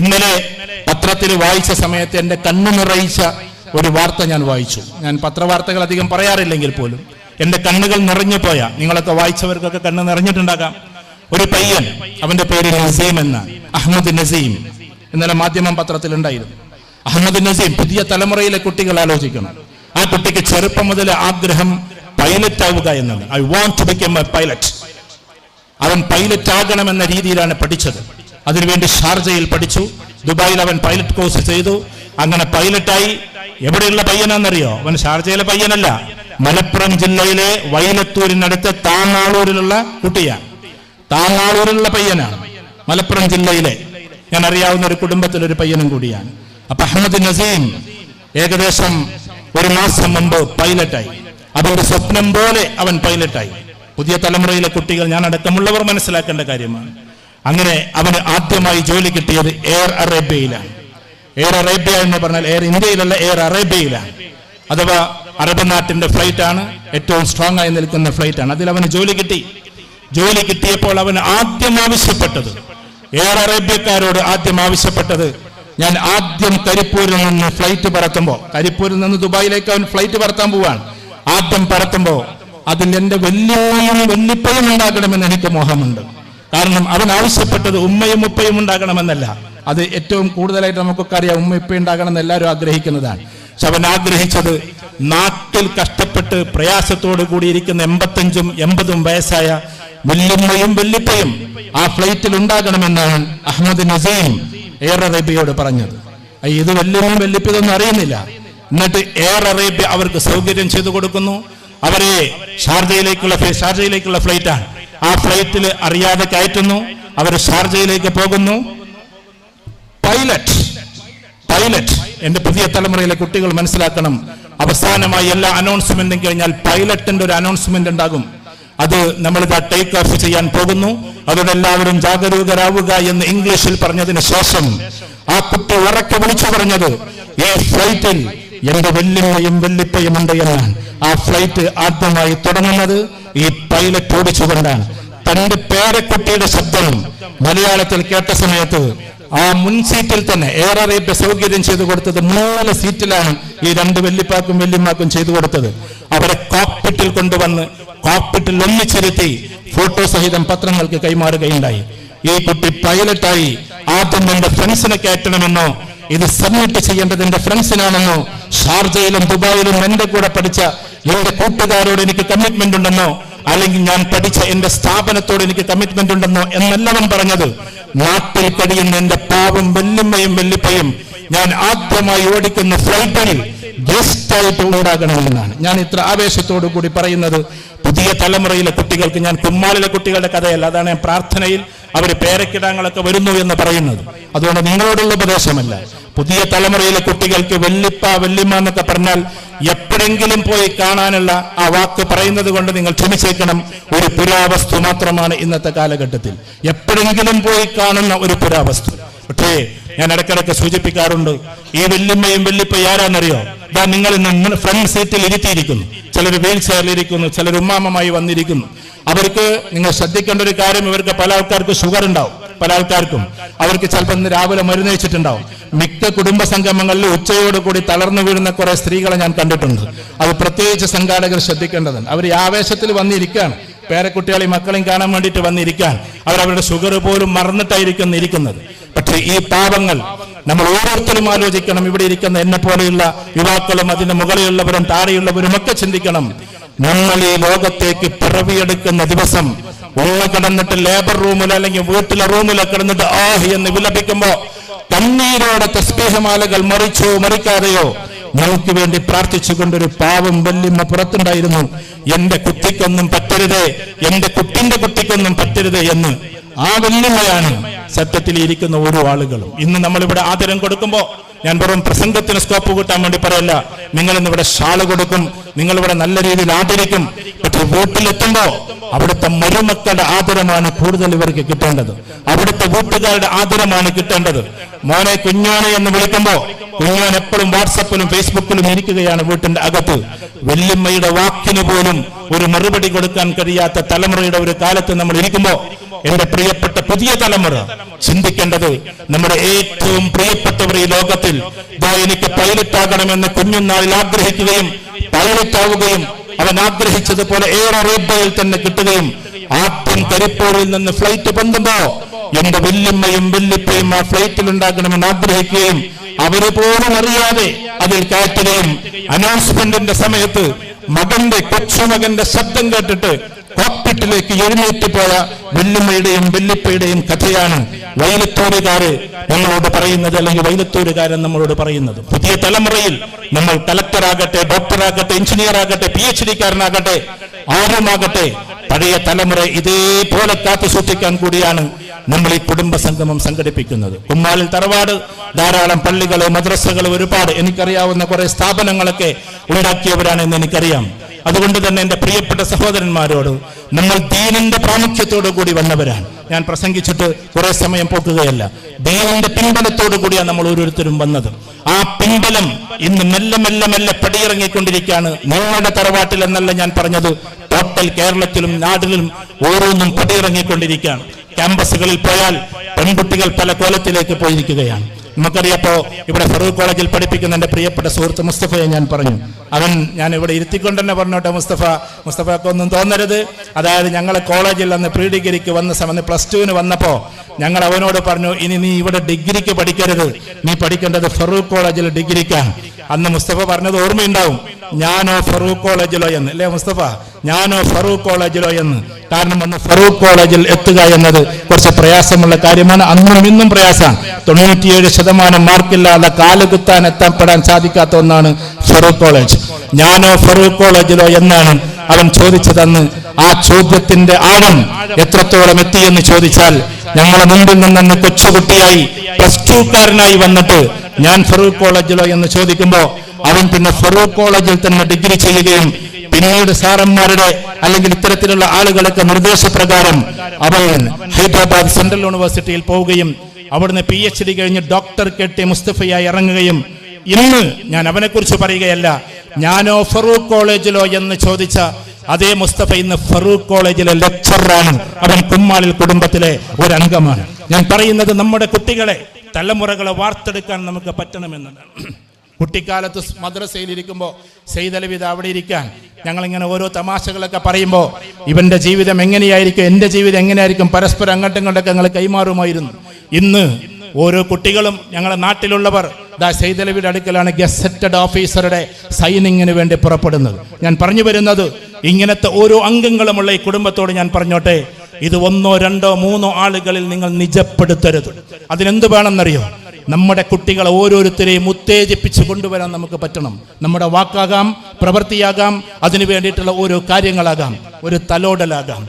ഇന്നലെ പത്രത്തിൽ വായിച്ച സമയത്ത് എന്റെ കണ്ണു നിറയിച്ച ഒരു വാർത്ത ഞാൻ വായിച്ചു. ഞാൻ പത്രവാർത്തകൾ അധികം പറയാറില്ലെങ്കിൽ പോലും എന്റെ കണ്ണുകൾ നിറഞ്ഞു പോയ നിങ്ങളൊക്കെ വായിച്ചവർക്കൊക്കെ കണ്ണ് നിറഞ്ഞിട്ടുണ്ടാകാം ഒരു പയ്യൻ അവന്റെ പേര് നസീം എന്ന അഹമ്മദ് നസീം ഇന്നലെ മാധ്യമം പത്രത്തിൽ ഉണ്ടായിരുന്നു അഹമ്മദ് നസീം പുതിയ തലമുറയിലെ കുട്ടികൾ ആലോചിക്കണം. ആ കുട്ടിക്ക് ചെറുപ്പം മുതൽ ആഗ്രഹം പൈലറ്റ് ആവുക എന്നത്. I want to become a pilot അവൻ പൈലറ്റ് ആകണമെന്ന രീതിയിലാണ് പഠിച്ചത്. അതിനുവേണ്ടി ഷാർജയിൽ പഠിച്ചു. ദുബായിൽ അവൻ പൈലറ്റ് കോഴ്സ് ചെയ്തു. അങ്ങനെ പൈലറ്റായി എവിടെയുള്ള പയ്യനാണെന്നറിയോ അവൻ ഷാർജയിലെ പയ്യനല്ല. മലപ്പുറം ജില്ലയിലെ വൈലത്തൂരിനടുത്ത് താങ്ങാളൂരിലുള്ള കുട്ടിയാണ് താങ്ങാളൂരിലുള്ള പയ്യനാണ് മലപ്പുറം ജില്ലയിലെ. ഞാൻ അറിയാവുന്ന ഒരു കുടുംബത്തിലൊരു പയ്യനും കൂടിയാണ്. അപ്പൊ അഹമ്മദ് നസീം ഏകദേശം ഒരു മാസം മുമ്പ് പൈലറ്റായി അതൊരു സ്വപ്നം പോലെ അവൻ പൈലറ്റായി പുതിയ തലമുറയിലെ കുട്ടികൾ ഞാൻ അടക്കമുള്ളവർ മനസ്സിലാക്കേണ്ട കാര്യമാണ്. അങ്ങനെ അവന് ആദ്യമായി ജോലി കിട്ടിയത് എയർ അറേബ്യയിലാണ്. എയർ അറേബ്യ എന്ന് പറഞ്ഞാൽ എയർ ഇന്ത്യയിലല്ല എയർ അറേബ്യയിലാണ്. അഥവാ അറബ് നാട്ടിന്റെ ഫ്ലൈറ്റ് ആണ് ഏറ്റവും സ്ട്രോങ് ആയി നിൽക്കുന്ന ഫ്ലൈറ്റ് ആണ്. അതിൽ അവന് ജോലി കിട്ടി. ജോലി കിട്ടിയപ്പോൾ അവൻ ആദ്യം ആവശ്യപ്പെട്ടത് എയർ അറേബ്യക്കാരോട് ആദ്യം ആവശ്യപ്പെട്ടത് ഞാൻ ആദ്യം കരിപ്പൂരിൽ നിന്ന് ഫ്ലൈറ്റ് പറത്തുമ്പോൾ കരിപ്പൂരിൽ നിന്ന് ദുബായിലേക്ക് അവൻ ഫ്ലൈറ്റ് പറത്താൻ പോവാണ്. ആദ്യം പറത്തുമ്പോൾ അതിൽ എന്റെ വലിയ വല്യപ്പയും ഉണ്ടാകണമെന്ന് എനിക്ക് മോഹമുണ്ട്. കാരണം അവൻ ആവശ്യപ്പെട്ടത് ഉമ്മയും ഉപ്പയും ഉണ്ടാകണമെന്നല്ല. അത് ഏറ്റവും കൂടുതലായിട്ട് നമുക്കൊക്കെ അറിയാം ഉമ്മ ഉപ്പ ഉണ്ടാകണം എന്ന് എല്ലാവരും ആഗ്രഹിക്കുന്നതാണ്. പക്ഷെ അവൻ ആഗ്രഹിച്ചത് നാട്ടിൽ കഷ്ടപ്പെട്ട് പ്രയാസത്തോടു കൂടിയിരിക്കുന്ന എൺപത്തഞ്ചും എൺപതും വയസ്സായ വല്യമ്മയും വല്യപ്പയും ആ ഫ്ലൈറ്റിൽ ഉണ്ടാകണമെന്നാണ് അഹമ്മദ് നസീം എയർ അറേബ്യയോട് പറഞ്ഞത്. ഇത് വല്യമ്മയും വല്യപ്പതൊന്നും അറിയുന്നില്ല. എന്നിട്ട് എയർ അറേബ്യ അവർക്ക് സൗകര്യം ചെയ്തു കൊടുക്കുന്നു. അവരെ ഷാർജയിലേക്കുള്ള ഷാർജയിലേക്കുള്ള ഫ്ലൈറ്റാണ്. ആ ഫ്ലൈറ്റിൽ അറിയാതെ കയറ്റുന്നു. അവർ ഷാർജയിലേക്ക് പോകുന്നു. പൈലറ്റ് പൈലറ്റ് എന്റെ പുതിയ തലമുറയിലെ കുട്ടികൾ മനസ്സിലാക്കണം. അവസാനമായി എല്ലാ അനൗൺസ്മെന്റും കഴിഞ്ഞാൽ പൈലറ്റിന്റെ ഒരു അനൗൺസ്മെന്റ് ഉണ്ടാകും. അത് നമ്മളിതാ ടേക്ക് ഓഫ് ചെയ്യാൻ പോകുന്നു. അവരെല്ലാവരും ജാഗരൂകരാവുക എന്ന് ഇംഗ്ലീഷിൽ പറഞ്ഞതിന് ശേഷം ആ കുട്ടി ഉറക്കെ വിളിച്ചു പറഞ്ഞത് ഈ ഫ്ലൈറ്റിൽ എന്റെ വെല്ലുമ്മയും വെല്ലിപ്പയും ഉണ്ട് എന്നാണ്. ആ ഫ്ലൈറ്റ് ആദ്യമായി തുടങ്ങുന്നത്. ഈ പൈലറ്റ് ഓടിച്ചുകൊണ്ടാണ്. തന്റെ പേരക്കുട്ടിയുടെ ശബ്ദം മലയാളത്തിൽ കേട്ട സമയത്ത് ആ മുൻ സീറ്റിൽ തന്നെ എയർ അറേബ്യ സൗകര്യം ചെയ്തു കൊടുത്തത് മൂന്ന് സീറ്റിലാണ് ഈ രണ്ട് വെല്ലിപ്പാക്കും വെല്ലിമാക്കും ചെയ്തു കൊടുത്തത്. അവരെ കോക്പിറ്റിൽ കൊണ്ടുവന്ന് കോക്പിറ്റിൽ ഒന്നിച്ചിരുത്തി ഫോട്ടോ സഹിതം പത്രങ്ങൾക്ക് കൈമാറുകയുണ്ടായി. ഈ കുട്ടി പൈലറ്റായി ആദ്യം എന്റെ ഫ്രണ്ട്സിനെ കയറ്റണമെന്നോ ഇത് സബ്മിറ്റ് ചെയ്യേണ്ടത് എന്റെ ഫ്രണ്ട്സിനാണെന്നോ ഷാർജയിലും ദുബായിലും എന്റെ കൂടെ പഠിച്ച എന്റെ കൂട്ടുകാരോട് എനിക്ക് കമ്മിറ്റ്മെന്റ് ഉണ്ടെന്നോ അല്ലെങ്കിൽ ഞാൻ പഠിച്ച എന്റെ സ്ഥാപനത്തോട് എനിക്ക് കമ്മിറ്റ്മെന്റ് ഉണ്ടെന്നോ എന്നല്ലവൻ പറഞ്ഞത്. നാട്ടിൽ കഴിയുന്ന എന്റെ പാവം വെല്ലുമ്മയും വെല്ലുപ്പയും ഞാൻ ആദ്യമായി ഓടിക്കുന്ന ഫ്ലൈറ്റിൽ ഗസ്റ്റ് ഉണ്ടാകണമെന്നാണ് ഞാൻ ഇത്ര ആവേശത്തോടു കൂടി പറയുന്നത്. പുതിയ തലമുറയിലെ കുട്ടികൾക്ക് ഞാൻ കുമ്മാളിലെ കുട്ടികളുടെ കഥയല്ല അതാണ് ഞാൻ പ്രാർത്ഥനയിൽ അവർ പേരക്കിടാങ്ങളൊക്കെ വരുന്നു എന്ന് പറയുന്നത്. അതുകൊണ്ട് നിങ്ങളോടുള്ള ഉപദേശമല്ല. പുതിയ തലമുറയിലെ കുട്ടികൾക്ക് വെല്ലിപ്പ വെല്ലിമ്മ എന്നൊക്കെ പറഞ്ഞാൽ എപ്പോഴെങ്കിലും പോയി കാണാനുള്ള ആ വാക്ക് പറയുന്നത് കൊണ്ട് നിങ്ങൾ ക്ഷമിച്ചേക്കണം. ഒരു പുരാവസ്തു മാത്രമാണ് ഇന്നത്തെ കാലഘട്ടത്തിൽ. എപ്പോഴെങ്കിലും പോയി കാണുന്ന ഒരു പുരാവസ്തു. പക്ഷേ ഞാൻ ഇടയ്ക്കിടയ്ക്ക് സൂചിപ്പിക്കാറുണ്ട് ഈ വെല്ലുമ്മയും വെല്ലുപ്പയും ആരാന്നറിയോ? ഇതാ നിങ്ങൾ ഇന്ന് ഫ്രണ്ട് സീറ്റിൽ ഇരുത്തിയിരിക്കുന്നു. ചിലർ വീൽ ചെയറിൽ ഇരിക്കുന്നു ചിലർ ഉമ്മാമമായി വന്നിരിക്കുന്നു. അവർക്ക് നിങ്ങൾ ശ്രദ്ധിക്കേണ്ട ഒരു കാര്യം ഇവർക്ക് പല ആൾക്കാർക്ക് ഷുഗർ ഉണ്ടാവും. പല ആൾക്കാർക്കും. അവർക്ക് ചിലപ്പോൾ ഇന്ന് രാവിലെ മരുന്ന് വെച്ചിട്ടുണ്ടാവും മിക്ക കുടുംബ സംഗമങ്ങളിൽ ഉച്ചയോട് കൂടി തളർന്നു വീഴുന്ന കുറെ സ്ത്രീകളെ ഞാൻ കണ്ടിട്ടുണ്ട്. അത് പ്രത്യേകിച്ച് സംഘാടകർ ശ്രദ്ധിക്കേണ്ടതുണ്ട്. അവർ ആവേശത്തിൽ വന്നിരിക്കുകയാണ്. പേരക്കുട്ടികളെയും മക്കളെയും കാണാൻ വേണ്ടിയിട്ട് വന്നിരിക്കാൻ അവരവരുടെ ഷുഗർ പോലും മറന്നിട്ടായിരിക്കും ഇരിക്കുന്നത്. പക്ഷേ ഈ പാപങ്ങൾ നമ്മൾ ഓരോരുത്തരും ആലോചിക്കണം. ഇവിടെ ഇരിക്കുന്ന എന്നെ പോലെയുള്ള യുവാക്കളും അതിന്റെ മുകളിലുള്ളവരും താഴെയുള്ളവരും ഒക്കെ ചിന്തിക്കണം. നമ്മൾ ഈ ലോകത്തേക്ക് പിറവിയെടുക്കുന്ന ദിവസം ഉള്ള കിടന്നിട്ട് ലേബർ റൂമിലോ അല്ലെങ്കിൽ വീട്ടിലെ റൂമിലോ കിടന്നിട്ട് ആഹ് എന്ന് വിലപിക്കുമ്പോ കണ്ണീരോടെ തസ്ബീഹമാലകൾ മറിച്ചോ മറിക്കാതെയോ ഞങ്ങൾക്ക് വേണ്ടി പ്രാർത്ഥിച്ചുകൊണ്ടൊരു പാവം വല്യമ്മ പുറത്തുണ്ടായിരുന്നു. എന്റെ കുട്ടിക്കൊന്നും പറ്റരുതേ എന്റെ കുട്ടിന്റെ കുട്ടിക്കൊന്നും പറ്റരുതേ എന്ന് ആ വല്യമ്മയാണ് സത്യത്തിൽ ഇരിക്കുന്ന ഓരോ ആളുകളും. ഇന്ന് നമ്മളിവിടെ ആദരം കൊടുക്കുമ്പോ ഞാൻ വെറും പ്രസംഗത്തിന് സ്കോപ്പ് കൂട്ടാൻ വേണ്ടി പറയല്ല. നിങ്ങൾ ഇന്നിവിടെ ഷാൾ കൊടുക്കും നിങ്ങൾ ഇവിടെ നല്ല രീതിയിൽ ആദരിക്കും. പക്ഷെ വീട്ടിലെത്തുമ്പോ അവിടുത്തെ മരുമക്കളുടെ ആദരമാണ് കൂടുതൽ ഇവർക്ക് കിട്ടേണ്ടത്. അവിടുത്തെ വീട്ടുകാരുടെ ആദരമാണ് കിട്ടേണ്ടത്. മോനെ കുഞ്ഞോനെ എന്ന് വിളിക്കുമ്പോ കുഞ്ഞോൻ എപ്പോഴും വാട്സപ്പിലും ഫേസ്ബുക്കിലും ഇരിക്കുകയാണ് വീട്ടിന്റെ അകത്ത്. വല്യമ്മയുടെ വാക്കിന് പോലും ഒരു മറുപടി കൊടുക്കാൻ കഴിയാത്ത തലമുറയുടെ ഒരു കാലത്ത് നമ്മൾ ഇരിക്കുമ്പോ എന്റെ പ്രിയപ്പെട്ട പുതിയ തലമുറ ചിന്തിക്കേണ്ടത് നമ്മുടെ ഏറ്റവും പ്രിയപ്പെട്ടവർ ഈ ലോകത്തിൽ എനിക്ക് പൈലറ്റ് ആകണമെന്ന് കുഞ്ഞുനാളിൽ ആഗ്രഹിക്കുകയും പൈലറ്റ് ആവുകയും അവൻ ആഗ്രഹിച്ചതുപോലെ ഏറെ അറേബ്യയിൽ തന്നെ കിട്ടുകയും ആദ്യം കരിപ്പൂരിൽ നിന്ന് ഫ്ലൈറ്റ് പൊന്തുമ്പോ എന്റെ വല്യമ്മയും വല്യപ്പയും ആ ഫ്ലൈറ്റിൽ ഉണ്ടാക്കണമെന്ന് ആഗ്രഹിക്കുകയും അവർ പോലും അറിയാതെ അതിൽ കയറ്റുകയും അനൗൺസ്മെന്റിന്റെ സമയത്ത് മകന്റെ കൊച്ചുമകന്റെ ശബ്ദം കേട്ടിട്ട് കോക്പിറ്റിലേക്ക് എഴുന്നേറ്റ് പോയ വെല്ലുമ്മയുടെയും വെല്ലിപ്പയുടെയും കഥയാണ് വൈലത്തൂരുകാര് നമ്മളോട് പറയുന്നത് അല്ലെങ്കിൽ വൈലത്തൂരുകാരൻ നമ്മളോട് പറയുന്നത്. പുതിയ തലമുറയിൽ നമ്മൾ കലക്ടറാകട്ടെ ഡോക്ടറാകട്ടെ എഞ്ചിനീയർ ആകട്ടെ പി എച്ച് ഡിക്കാരനാകട്ടെ ആരുമാകട്ടെ പഴയ തലമുറ ഇതേപോലെ കാത്തു സൂക്ഷിക്കാൻ കൂടിയാണ് നമ്മൾ ഈ കുടുംബ സംഗമം സംഘടിപ്പിക്കുന്നത്. കുമ്മാലിൽ തറവാട് ധാരാളം പള്ളികൾ മദ്രസകൾ ഒരുപാട് എനിക്കറിയാവുന്ന കുറെ സ്ഥാപനങ്ങളൊക്കെ ഉണ്ടാക്കിയവരാണെന്ന് എനിക്കറിയാം. അതുകൊണ്ട് തന്നെ എന്റെ പ്രിയപ്പെട്ട സഹോദരന്മാരോട് നമ്മൾ ദീനിന്റെ പ്രാമുഖ്യത്തോടു കൂടി വന്നവരാണ്. ഞാൻ പ്രസംഗിച്ചിട്ട് കുറെ സമയം പോക്കുകയല്ല ദീനിന്റെ പിൻബലത്തോടു കൂടിയാണ് നമ്മൾ ഓരോരുത്തരും വന്നത്. ആ പിൻബലം ഇന്ന് മെല്ലെ മെല്ലെ മെല്ലെ പടിയിറങ്ങിക്കൊണ്ടിരിക്കുകയാണ്. നിങ്ങളുടെ തറവാട്ടിൽ എന്നല്ല ഞാൻ പറഞ്ഞത്. ടോട്ടൽ കേരളത്തിലും നാടിലും ഓരോന്നും പടിയിറങ്ങിക്കൊണ്ടിരിക്കുകയാണ്. ക്യാമ്പസുകളിൽ പോയാൽ പെൺകുട്ടികൾ പല കോലത്തിലേക്ക് പോയിരിക്കുകയാണ്. നമുക്കറിയപ്പോ ഇവിടെ ഫറൂഖ് കോളേജിൽ പഠിപ്പിക്കുന്ന എന്റെ പ്രിയപ്പെട്ട സുഹൃത്ത് മുസ്തഫയെ ഞാൻ പറഞ്ഞു. അവൻ ഞാൻ ഇവിടെ ഇരുത്തിക്കൊണ്ട് തന്നെ പറഞ്ഞോട്ടെ മുസ്തഫ. മുസ്തഫക്ക് ഒന്നും തോന്നരുത്. അതായത് ഞങ്ങളെ കോളേജിൽ അന്ന് പ്രീ ഡിഗ്രിക്ക് വന്ന സമയത്ത് പ്ലസ് ടുവിന് വന്നപ്പോ ഞങ്ങൾ അവനോട് പറഞ്ഞു ഇനി നീ ഇവിടെ ഡിഗ്രിക്ക് പഠിക്കരുത്. നീ പഠിക്കേണ്ടത് ഫറൂഖ് കോളേജിൽ ഡിഗ്രിക്കാണ്. അന്ന് മുസ്തഫ പറഞ്ഞത് ഓർമ്മയുണ്ടാവും. ഞാനോ ഫറൂഖ് കോളേജിലോ എന്ന്. അല്ലേ മുസ്തഫ? ഞാനോ ഫറൂഖ് കോളേജിലോ എന്ന്. കാരണം അന്ന് ഫറൂഖ് കോളേജിൽ എത്തുക എന്നത് കുറച്ച് പ്രയാസമുള്ള കാര്യമാണ്. അന്നും ഇന്നും പ്രയാസമാണ്. തൊണ്ണൂറ്റിയേഴ് ശതമാനം മാർക്കില്ലാതെ കാലുകുത്താൻ എത്തപ്പെടാൻ സാധിക്കാത്ത ഒന്നാണ് ഫറൂഖ് കോളേജ്. ഞാനോ ഫറൂഖ് കോളേജിലോ എന്നാണ് അവൻ ചോദിച്ചതെന്ന്. ആ ചോദ്യത്തിന്റെ ആഴം എത്രത്തോളം എത്തിയെന്ന് ചോദിച്ചാൽ ഞങ്ങളെ മുമ്പിൽ നിന്നെന്ന് കൊച്ചുകുട്ടിയായി പ്ലസ് ടുക്കാരനായി വന്നിട്ട് ഞാൻ ഫറൂഖ് കോളേജിലോ എന്ന് ചോദിക്കുമ്പോൾ അവൻ പിന്നെ ഫറൂഖ് കോളേജിൽ തന്നെ ഡിഗ്രി ചെയ്യുകയും പിന്നീട് സാറന്മാരുടെ അല്ലെങ്കിൽ ഇത്തരത്തിലുള്ള ആളുകളൊക്കെ നിർദ്ദേശപ്രകാരം അവൻ ഹൈദരാബാദ് സെൻട്രൽ യൂണിവേഴ്സിറ്റിയിൽ പോവുകയും അവിടുന്ന് പി എച്ച് ഡി കഴിഞ്ഞ് ഡോക്ടർ കെട്ടി മുസ്തഫയായി ഇറങ്ങുകയും ഇന്ന് ഞാൻ അവനെക്കുറിച്ച് പറയുകയല്ല ഞാനോ ഫറൂഖ് കോളേജിലോ എന്ന് ചോദിച്ച അതേ മുസ്തഫ ഇന്ന് ഫറൂഖ് കോളേജിലെ ലെക്ചറാണ് അവൻ കുമ്മാളിൽ കുടുംബത്തിലെ ഒരു അംഗമാണ് ഞാൻ പറയുന്നത് നമ്മുടെ കുട്ടികളെ തലമുറകളെ വാർത്തെടുക്കാൻ നമുക്ക് പറ്റണമെന്നതാണ്. കുട്ടിക്കാലത്ത് ഇരിക്കുമ്പോൾ സെയ്തലവിത അവിടെ ഇരിക്കാൻ. ഞങ്ങളിങ്ങനെ ഓരോ തമാശകളൊക്കെ പറയുമ്പോൾ ഇവന്റെ ജീവിതം എങ്ങനെയായിരിക്കും എന്റെ ജീവിതം എങ്ങനെയായിരിക്കും പരസ്പരം അങ്ങോട്ടും ഇങ്ങോട്ടൊക്കെ ഞങ്ങൾ കൈമാറുമായിരുന്നു. ഇന്ന് ഓരോ കുട്ടികളും ഞങ്ങളുടെ നാട്ടിലുള്ളവർ സെയ്തലവിയുടെ അടുക്കലാണ് ഗസറ്റഡ് ഓഫീസറുടെ സൈനിങ്ങിന് വേണ്ടി പുറപ്പെടുന്നത്. ഞാൻ പറഞ്ഞു വരുന്നത് ഇങ്ങനത്തെ ഓരോ അംഗങ്ങളുമുള്ള ഈ കുടുംബത്തോട് ഞാൻ പറഞ്ഞോട്ടെ ഇത് ഒന്നോ രണ്ടോ മൂന്നോ ആളുകളിൽ നിങ്ങൾ നിജപ്പെടുത്തരുത്. അതിനെന്ത് വേണമെന്നറിയോ? നമ്മുടെ കുട്ടികളെ ഓരോരുത്തരെയും ഉത്തേജിപ്പിച്ച് കൊണ്ടുവരാൻ നമുക്ക് പറ്റണം. നമ്മുടെ വാക്കാകാം പ്രവൃത്തിയാകാം അതിനു വേണ്ടിയിട്ടുള്ള ഓരോ കാര്യങ്ങളാകാം ഒരു തലോടലാകാം.